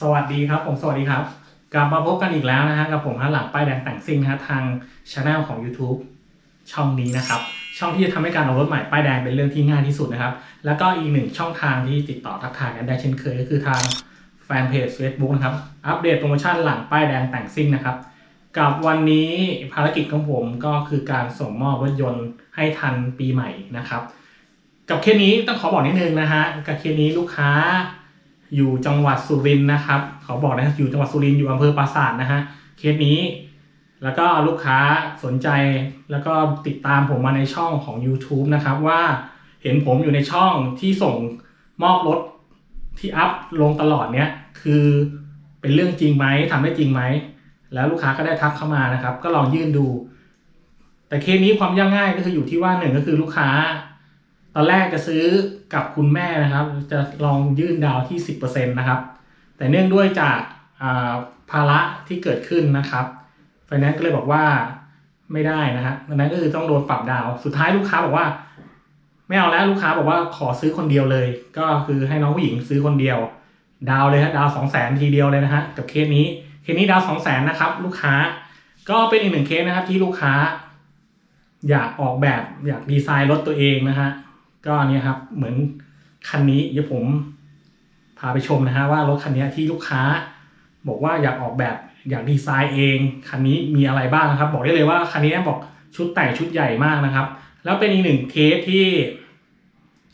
สวัสดีครับ ผมสวัสดีครับ กลับมาพบกันอีกแล้วนะฮะกับผมฮันหลังป้ายแดงแต่งซิ่งนะฮะทางช anel ของ YouTube ช่องนี้นะครับ ช่องที่จะทำให้การออกรถใหม่ป้ายแดงเป็นเรื่องที่ง่ายที่สุดนะครับ แล้วก็อีกหนึ่งช่องทางที่ติดต่อทักทายกันได้เช่นเคยก็คือทางแฟนเพจ Facebook นะครับ อัปเดตโปรโมชั่นหลังป้ายแดงแต่งซิ่งนะครับ กับวันนี้ภารกิจของผมก็คือการส่งมอบรถยนต์ให้ทันปีใหม่นะครับกับเคสนี้ต้องขอบอกนิดนึงนะฮะกับเคสนี้ลูกค้า อยู่จังหวัดสุรินทร์นะครับ เขาบอกนะอยู่จังหวัดสุรินทร์อยู่อำเภอปราสาทนะฮะเคสนี้ แล้วก็ลูกค้าสนใจแล้วก็ติดตามผมมาในช่องของ YouTube นะครับว่าเห็นผมอยู่ในช่องที่ส่งมอบรถที่อัพลงตลอดเนี้ยคือเป็นเรื่องจริงไหมทำได้จริงไหม แล้วลูกค้าก็ได้ทักเข้ามานะครับ ก็ลองยื่นดู แต่เคสนี้ความยากง่ายก็คืออยู่ที่ว่าหนึ่งก็คือลูกค้า ตอนแรกจะซื้อกับคุณแม่นะครับ จะลองยื่นดาวที่ 10%นะครับ แต่เนื่องด้วยจากอ่าภาระที่เกิดขึ้นนะครับไฟแนนซ์ก็เลยบอกว่าไม่ได้นะฮะดังนั้นก็คือต้องโดนปรับดาว สุดท้ายลูกค้าบอกว่า ไม่เอาแล้วลูกค้าบอกว่าขอซื้อคนเดียวเลย ก็คือให้น้องผู้หญิงซื้อคนเดียว ดาวเลยฮะดาวสองแสนทีเดียวเลยนะฮะกับเคสนี้เคสนี้ดาวสองแสนนะครับ ลูกค้าก็เป็นอีกหนึ่งเคสนะครับที่ลูกค้า อยากออกแบบอยากดีไซน์รถตัวเองนะฮะ ก็เนี่ยครับเหมือนคันนี้เดี๋ยวผมพาไปชมนะฮะว่ารถคันนี้ที่ลูกค้า บอกว่าอยากออกแบบอยากดีไซน์เองคันนี้มีอะไรบ้างนะครับ บอกได้เลยว่าคันนี้บอกชุดแต่งชุดใหญ่มากนะครับ แล้วเป็นอีกหนึ่งเคสที่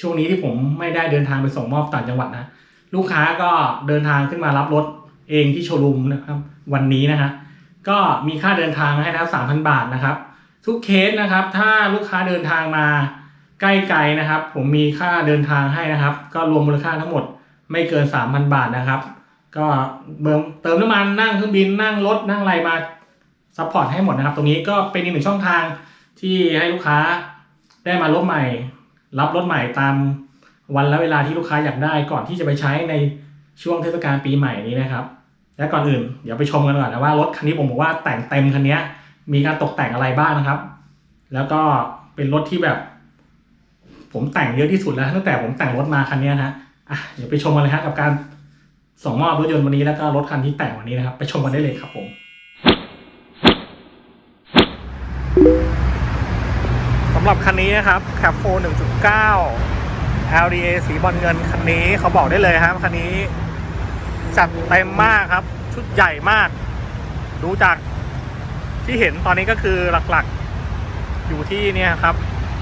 ช่วงนี้ที่ผมไม่ได้เดินทางไปส่งมอบต่างจังหวัดนะ ลูกค้าก็เดินทางขึ้นมารับรถเองที่โชว์รูมนะครับวันนี้นะฮะก็มีค่าเดินทางให้นะครับสามพันบาทนะครับ ทุกเคสนะครับ ถ้าลูกค้าเดินทางมา ใกล้ไกลนะครับ ผมมีค่าเดินทางให้นะครับ ก็รวมมูลค่าทั้งหมดไม่เกิน 3,000 บาทนะครับ ก็เบิมเติมน้ำมันนั่งเครื่องบินนั่งรถนั่งอะไรมาซัพพอร์ตให้หมดนะครับ ตรงนี้ก็เป็นอีกหนึ่งช่องทางที่ให้ลูกค้าได้มารถใหม่ รับรถใหม่ตามวันและเวลาที่ลูกค้าอยากได้ก่อนที่จะไปใช้ในช่วงเทศกาลปีใหม่นี้นะครับ และก่อนอื่นเดี๋ยวไปชมกันก่อนนะว่ารถคันนี้ผมบอกว่าแต่งเต็มคันนี้มีการตกแต่งอะไรบ้างนะครับ แล้วก็เป็นรถที่แบบ ผมแต่งเยอะที่สุดแล้วตั้งแต่ผมแต่งรถมาคันนี้ฮะอะเดี๋ยวไปชมกันเลยฮะกับการส่งมอบรถยนต์วันนี้แล้วก็รถคันที่แต่งวันนี้นะครับ ไปชมกันได้เลยครับผมสำหรับคันนี้นะครับ c a p 4 1.9 LDA สีบอลเงินคันนี้เขาบอกได้เลยครับคันนี้จัดเต็มมากครับ ชุดใหญ่มาก ดูจากที่เห็นตอนนี้ก็คือหลักๆ อยู่ที่เนี่ยครับ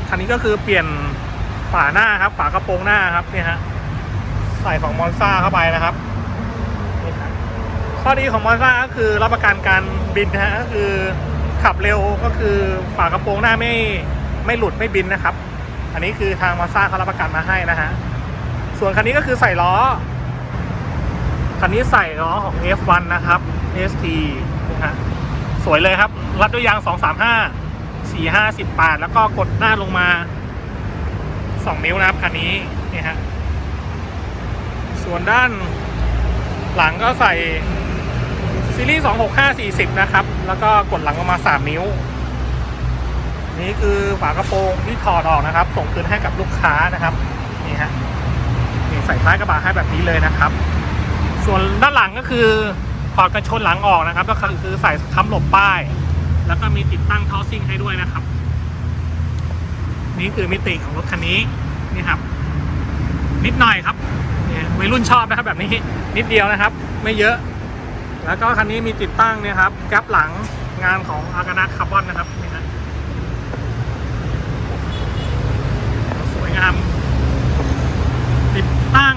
คันนี้ก็คือเปลี่ยน ฝาหน้าครับ ฝากระโปรงหน้าครับเนี่ยฮะใส่ของมอนซ่าเข้าไปนะครับข้อดีของมอนซ่าก็คือรับประกันการบินนะฮะก็คือขับเร็วก็คือฝากระโปรงหน้าไม่ไม่หลุดไม่บินนะครับ อันนี้คือทางมอนซ่าเขารับประกันมาให้นะฮะส่วนคันนี้ก็คือใส่ล้อคันนี้ใส่ล้อของ F1 นะครับ ST นะฮะสวยเลยครับ รัดด้วยยาง 235 45 18 แล้วก็กดหน้าลงมา 2 นิ้วนะครับคันนี้นี่ฮะส่วนด้านหลังก็ใส่ซีรีส์ 265 40 นะครับ แล้วก็กดหลังลงมา3นิ้ว นี่คือฝากระโปรงที่ถอดออกนะครับ ส่งคืนให้กับลูกค้านะครับ นี่ฮะนี่ใส่ท้ายกระบะให้แบบนี้เลยนะครับ ส่วนด้านหลังก็คือถอดกระชนหลังออกนะครับ ก็คือใส่ค้ำหลบป้าย แล้วก็มีติดตั้งท่อซิ่งให้ด้วยนะครับ นี่คือมิติของรถคันนี้นี่ครับ นิดหน่อยครับเนี่ยวัยรุ่นชอบนะครับแบบนี้นิดเดียวนะครับ ไม่เยอะ แล้วก็คันนี้มีติดตั้งเนี่ยครับแก๊ปหลังงานของอากานาคาร์บอนนะครับนี่นะสวยงาม ติดตั้ง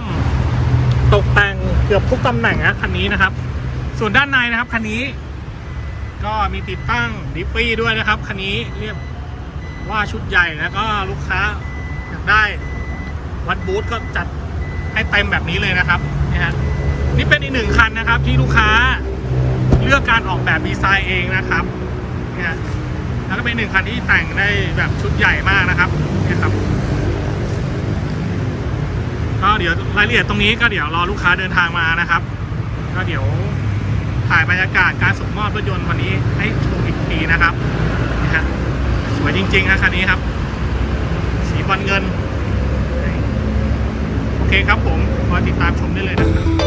ตกแต่งเกือบทุกตำแหน่งนะคันนี้นะครับ ส่วนด้านในนะครับคันนี้ ก็มีติดตั้งดิฟฟี่ด้วยนะครับคันนี้เรียก ว่าชุดใหญ่แล้วก็ลูกค้าอยากได้วัดบูธก็จัดให้เต็มแบบนี้เลยนะครับนี่ฮะนี่เป็นอีกหนึ่งคันนะครับ ที่ลูกค้าเลือกการออกแบบดีไซน์เองนะครับนี่ฮะแล้วก็เป็นหนึ่งคันที่แต่งได้แบบชุดใหญ่มากนะครับนี่ครับก็เดี๋ยวรายละเอียดตรงนี้ก็เดี๋ยวรอลูกค้าเดินทางมานะครับ ก็เดี๋ยวถ่ายบรรยากาศการส่งมอบรถยนต์วันนี้ให้ชมอีกทีนะครับนี่ฮะ สวยจริงๆนะคันนี้ครับ สีบอลเงิน โอเคครับผมรอติดตามชมได้เลยนะครับ